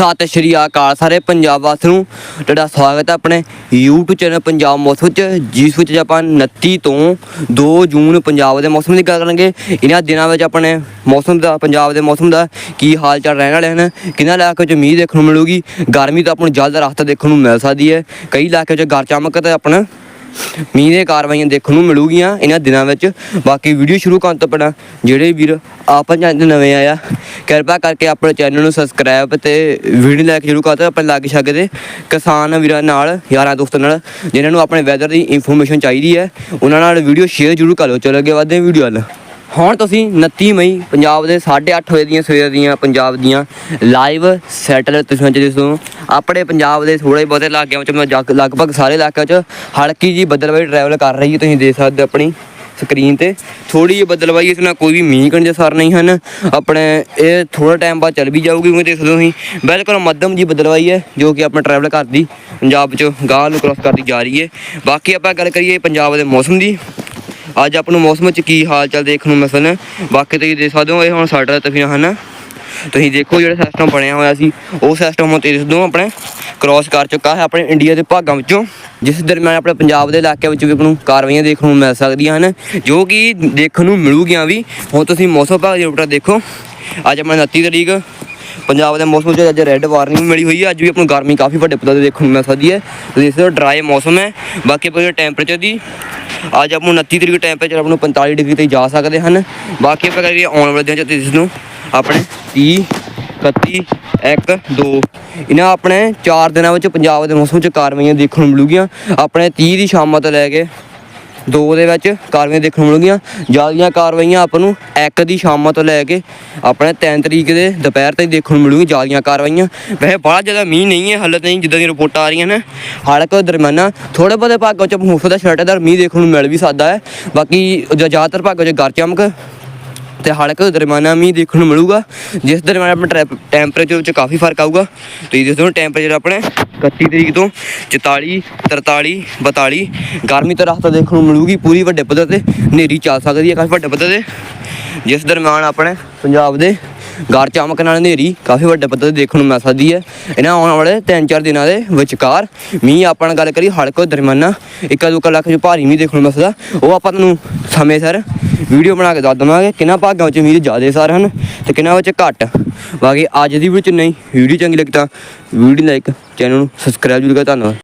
ਸਤਿ ਸ਼੍ਰੀ ਅਕਾਲ ਸਾਰੇ ਪੰਜਾਬ ਵਾਸੀਆਂ ਨੂੰ। ਤੁਹਾਡਾ ਸਵਾਗਤ ਹੈ ਆਪਣੇ YouTube ਚੈਨਲ ਪੰਜਾਬ ਮੌਸਮ ਵਿੱਚ, ਜਿਸ ਵਿੱਚ ਆਪਾਂ 29 ਤੋਂ 2 ਜੂਨ ਪੰਜਾਬ ਦੇ ਮੌਸਮ ਦੀ ਗੱਲ ਕਰਾਂਗੇ। ਇਹਨਾਂ ਦਿਨਾਂ ਵਿੱਚ ਆਪਣੇ ਮੌਸਮ ਦਾ, ਪੰਜਾਬ ਦੇ ਮੌਸਮ ਦਾ ਕੀ ਹਾਲ ਚਾਲ ਰਹਿਣ ਵਾਲੇ ਹਨ ਕਿਹਨਾਂ ਇਲਾਕੇ 'ਚ ਮੀਂਹ ਦੇਖਣ ਨੂੰ ਮਿਲੂਗੀ, ਗਰਮੀ ਤਾਂ ਆਪਾਂ ਨੂੰ ਜ਼ਿਆਦਾ ਰਾਹਤ ਦੇਖਣ ਨੂੰ ਮਿਲ ਸਕਦੀ ਹੈ। ਕਈ ਇਲਾਕੇ 'ਚ ਗਰ ਚਮਕ ਤੇ ਆਪਣਾ ਮੀਂਹ ਦੇ ਕਾਰਵਾਈਆਂ ਦੇਖਣ ਨੂੰ ਮਿਲੂਗੀਆਂ ਇਹਨਾਂ ਦਿਨਾਂ ਵਿੱਚ। ਬਾਕੀ ਵੀਡੀਓ ਸ਼ੁਰੂ ਕਰਨ ਤੋਂ ਪਹਿਲਾਂ ਜਿਹੜੇ ਵੀਰ ਆਪਾਂ ਚੈਨਲ ਨਵੇਂ ਆਇਆ ਕਿਰਪਾ ਕਰਕੇ ਆਪਣੇ ਚੈਨਲ ਨੂੰ ਸਬਸਕ੍ਰਾਈਬ ਤੇ ਵੀਡੀਓ ਲਾਈਕ ਜ਼ਰੂਰ ਕਰੋ ਤੇ ਆਪਣੇ ਲਾਗੇ ਛਾਗੇ ਦੇ ਕਿਸਾਨ ਵੀਰਾਂ ਨਾਲ, ਯਾਰਾਂ ਦੋਸਤਾਂ ਨਾਲ, ਜਿਨ੍ਹਾਂ ਨੂੰ ਆਪਣੇ ਵੈਦਰ ਦੀ ਇਨਫੋਰਮੇਸ਼ਨ ਚਾਹੀਦੀ ਹੈ, ਉਹਨਾਂ ਨਾਲ ਵੀਡੀਓ ਸ਼ੇਅਰ ਜ਼ਰੂਰ ਕਰੋ ਚਲੋ ਅੱਗੇ ਵਧਦੇ ਵੀਡੀਓ ਵੱਲ। ਹੁਣ ਤੁਸੀਂ 29 ਮਈ ਪੰਜਾਬ ਦੇ 8:30 ਵਜੇ ਦੀਆਂ ਸਵੇਰ ਦੀਆਂ ਪੰਜਾਬ ਦੀਆਂ ਲਾਈਵ ਸੈਟਲਾਈਟ ਤਸਵੀਰਾਂ ਜਿਹੜੇ ਸੋ ਆਪਣੇ ਪੰਜਾਬ ਦੇ ਥੋੜੇ ਬਹੁਤੇ ਇਲਾਕਿਆਂ ਵਿੱਚ ਮਤਲਬ ਜਗ- ਲਗਭਗ ਸਾਰੇ ਇਲਾਕਿਆਂ 'ਚ ਹਲਕੀ ਜੀ ਬੱਦਲਵਾਈ ਟਰੈਵਲ ਕਰ ਰਹੀ ਹੈ, ਤੁਸੀਂ ਦੇਖ ਸਕਦੇ ਹੋ ਆਪਣੀ ਸਕਰੀਨ ਤੇ। ਥੋੜੀ ਜਿਹੀ ਬਦਲਵਾਈ ਇਸ ਨਾਲ ਕੋਈ ਵੀ ਮੀਂਹ ਕਣ ਦੇ ਸਰ ਨਹੀਂ ਹਨ। ਆਪਣੇ ਇਹ ਥੋੜਾ ਟਾਈਮ ਬਾਅਦ ਚੱਲ ਵੀ ਜਾਊਗੀ ਕਿਉਂਕਿ ਦੇਖ ਸਕਦੇ ਹੋ ਤੁਸੀਂ, ਬਿਲਕੁਲ ਮੱਧਮ ਜੀ ਬਦਲਵਾਈ ਹੈ ਜੋ ਕਿ ਆਪਣਾ ਟਰੈਵਲ ਕਰਦੀ ਪੰਜਾਬ 'ਚ ਗਾਹ ਨੂੰ ਕ੍ਰਾਸ ਕਰਦੀ ਜਾ ਰਹੀ ਹੈ। ਬਾਕੀ ਆਪਾਂ ਗੱਲ ਕਰੀਏ ਪੰਜਾਬ ਦੇ ਮੌਸਮ ਦੀ। ਅੱਜ ਆਪਾਂ ਨੂੰ ਮੌਸਮ ਵਿੱਚ ਕੀ ਹਾਲ ਚਾਲ ਦੇਖਣ ਨੂੰ ਮਿਲਣ। ਬਾਕੀ ਤੁਸੀਂ ਦੇਖ ਸਕਦੇ ਹੋ, ਇਹ ਹੁਣ ਸਾਡਾ ਤਸਵੀਰਾਂ ਹਨ। ਤੁਸੀਂ ਦੇਖੋ ਜਿਹੜਾ ਸਿਸਟਮ ਬਣਿਆ ਹੋਇਆ ਸੀ, ਉਹ ਸਿਸਟਮ ਹੁਣ ਤੇਰੇ ਤੋਂ ਆਪਣੇ। ਕ੍ਰਾਸ ਕਰ ਚੁੱਕਾ ਹੈ ਆਪਣੇ ਇੰਡੀਆ ਦੇ ਭਾਗਾਂ ਵਿੱਚੋਂ। ਜਿਸ ਦਰਮਿਆਨ ਆਪਣੇ ਪੰਜਾਬ ਦੇ ਇਲਾਕਿਆਂ ਵਿੱਚ ਵੀ ਆਪਾਂ ਨੂੰ ਕਾਰਵਾਈਆਂ ਦੇਖਣ ਨੂੰ ਮਿਲ ਸਕਦੀਆਂ ਹਨ, ਜੋ ਕਿ ਦੇਖਣ ਨੂੰ ਮਿਲੂਗੀਆਂ ਵੀ। ਹੁਣ ਤੁਸੀਂ ਮੌਸਮ ਭਾਗ ਦੀ ਰਿਪੋਰਟ ਦੇਖੋ। ਅੱਜ ਆਪਣਾ 29 ਤਰੀਕ ਪੰਜਾਬ ਦੇ ਮੌਸਮ 'ਚ ਅੱਜ ਰੈੱਡ ਵਾਰਨਿੰਗ ਮਿਲੀ ਹੋਈ ਹੈ। ਅੱਜ ਵੀ ਆਪਾਂ ਨੂੰ ਗਰਮੀ ਕਾਫੀ ਵੱਡੇ ਪੱਧਰ ਤੇ ਦੇਖਣ ਨੂੰ ਮਿਲ ਸਕਦੀ ਹੈ। ਤੁਸੀਂ ਇਸ ਡਰਾਈ ਮੌਸਮ ਹੈ। ਬਾਕੀ ਆਪਾਂ ਟੈਂਪਰੇਚਰ ਦੀ, ਅੱਜ ਆਪਾਂ ਨੂੰ 29 ਤਰੀਕ ਟੈਂਪਰੇਚਰ ਆਪਾਂ ਨੂੰ 45 ਡਿਗਰੀ ਤੇ ਜਾ ਸਕਦੇ ਹਨ। ਬਾਕੀ ਆਪਾਂ ਕਰੀਏ ਆਉਣ ਵਾਲੇ ਦਿਨਾਂ 'ਚ ਇਸ ਨੂੰ ਆਪਣੇ 30 31 1 2 ਇਹਨਾਂ ਆਪਣੇ 4 ਦਿਨਾਂ ਵਿੱਚ ਪੰਜਾਬ ਦੇ ਮੌਸਮ 'ਚ ਕਾਰਵਾਈਆਂ ਦੇਖਣ ਨੂੰ ਮਿਲੂਗੀਆਂ। ਆਪਣੇ 30 ਦੀ ਸ਼ਾਮਾਂ ਤੋਂ ਲੈ ਕੇ ਦੋ ਦੇ ਵਿੱਚ ਕਾਰਵਾਈਆਂ ਦੇਖਣ ਨੂੰ ਮਿਲੂਗੀਆਂ ਜਿਆਦੀਆਂ ਕਾਰਵਾਈਆਂ ਆਪਾਂ ਨੂੰ ਇੱਕ ਦੀ ਸ਼ਾਮਾਂ ਤੋਂ ਲੈ ਕੇ ਆਪਣੇ 3 ਤਰੀਕ ਦੇ ਦੁਪਹਿਰ ਤੱਕ ਦੇਖਣ ਨੂੰ ਮਿਲੂਗੀ ਜਿਆਦੀਆਂ ਕਾਰਵਾਈਆਂ। ਵੈਸੇ ਬੜਾ ਜ਼ਿਆਦਾ ਮੀਂਹ ਨਹੀਂ ਹੈ, ਹਾਲੇ ਤਾਈਂ ਜਿੱਦਾਂ ਦੀਆਂ ਰਿਪੋਰਟਾਂ ਆ ਰਹੀਆਂ ਨੇ। ਹਾਲਾਂਕਿ ਦਰਮਿਆਨਾ ਥੋੜੇ ਬਹੁਤੇ ਭਾਗਾਂ 'ਚ ਮੁਫਤ ਦਾ ਛਟੇਦਾਰ ਮੀਂਹ ਦੇਖਣ ਨੂੰ ਮਿਲ ਵੀ ਸਕਦਾ ਹੈ। ਬਾਕੀ ਜ਼ਿਆਦਾਤਰ ਭਾਗਾਂ 'ਚ ਗਰ ਚਮਕ ਤੇ ਹਾਲਾਂਕਿ ਦਰਮਿਆਨਾ ਮੀਂਹ ਦੇਖਣ ਨੂੰ ਮਿਲੂਗਾ, ਜਿਸ ਦਰਮਿਆਨ ਆਪਣੇ ਟੈਂਪ- ਟੈਂਪਰੇਚਰ ਵਿੱਚ ਕਾਫੀ ਫ਼ਰਕ ਆਊਗਾ। ਤੁਸੀਂ ਦੇਖੋ ਟੈਂਪਰੇਚਰ ਆਪਣੇ 31 ਤਰੀਕ ਤੋਂ 44 43 42 ਗਰਮੀ ਤਾਂ ਰਸਤਾ ਦੇਖਣ ਨੂੰ ਮਿਲੂਗੀ ਪੂਰੀ ਵੱਡੇ ਪੱਧਰ ਤੇ, ਹਨੇਰੀ ਚੱਲ ਸਕਦੀ ਹੈ ਕਾਫੀ ਵੱਡੇ ਪੱਧਰ ਤੇ। ਜਿਸ ਦਰਮਿਆਨ ਆਪਣੇ ਪੰਜਾਬ ਦੇ ਗਰ ਚਮਕ ਨਾਲ ਹਨੇਰੀ ਕਾਫੀ ਵੱਡੇ ਪੱਧਰ ਤੇ ਦੇਖਣ ਨੂੰ ਮਿਲ ਸਕਦੀ ਹੈ। ਇਹਨਾਂ ਆਉਣ ਵਾਲੇ 3-4 ਦਿਨਾਂ ਦੇ ਵਿਚਕਾਰ ਮੀਂਹ ਆਪਾਂ ਨਾਲ ਗੱਲ ਕਰੀ ਹਲਕਾ ਦਰਮਿਆਨਾ ਇੱਕਾ ਦੁੱਕਾ ਲੱਖ ਚ ਭਾਰੀ ਮੀਂਹ ਦੇਖਣ ਨੂੰ ਮਿਲ ਸਕਦਾ। ਉਹ ਆਪਾਂ ਤੁਹਾਨੂੰ ਸਮੇਂ ਸਿਰ ਵੀਡੀਓ ਬਣਾ ਕੇ ਦੱਸ ਦਵਾਂਗੇ ਕਿੰਨਾ ਭਾਗਾਂ ਵਿੱਚ ਅਮੀਰ ਜ਼ਿਆਦੇ ਸਾਰ ਹਨ ਤੇ ਕਿੰਨਾ ਵਿੱਚ ਘੱਟ। ਬਾਕੀ ਅੱਜ ਦੀ ਵੀਡੀਓ ਚ ਨਹੀਂ ਵੀਡੀਓ ਚੰਗੀ ਲੱਗੀ ਤਾਂ ਵੀਡੀਓ ਲਾਈਕ ਚੈਨਲ ਨੂੰ ਸਬਸਕ੍ਰਾਈਬ ਜ਼ਰੂਰ ਕਰੋ, ਧੰਨਵਾਦ।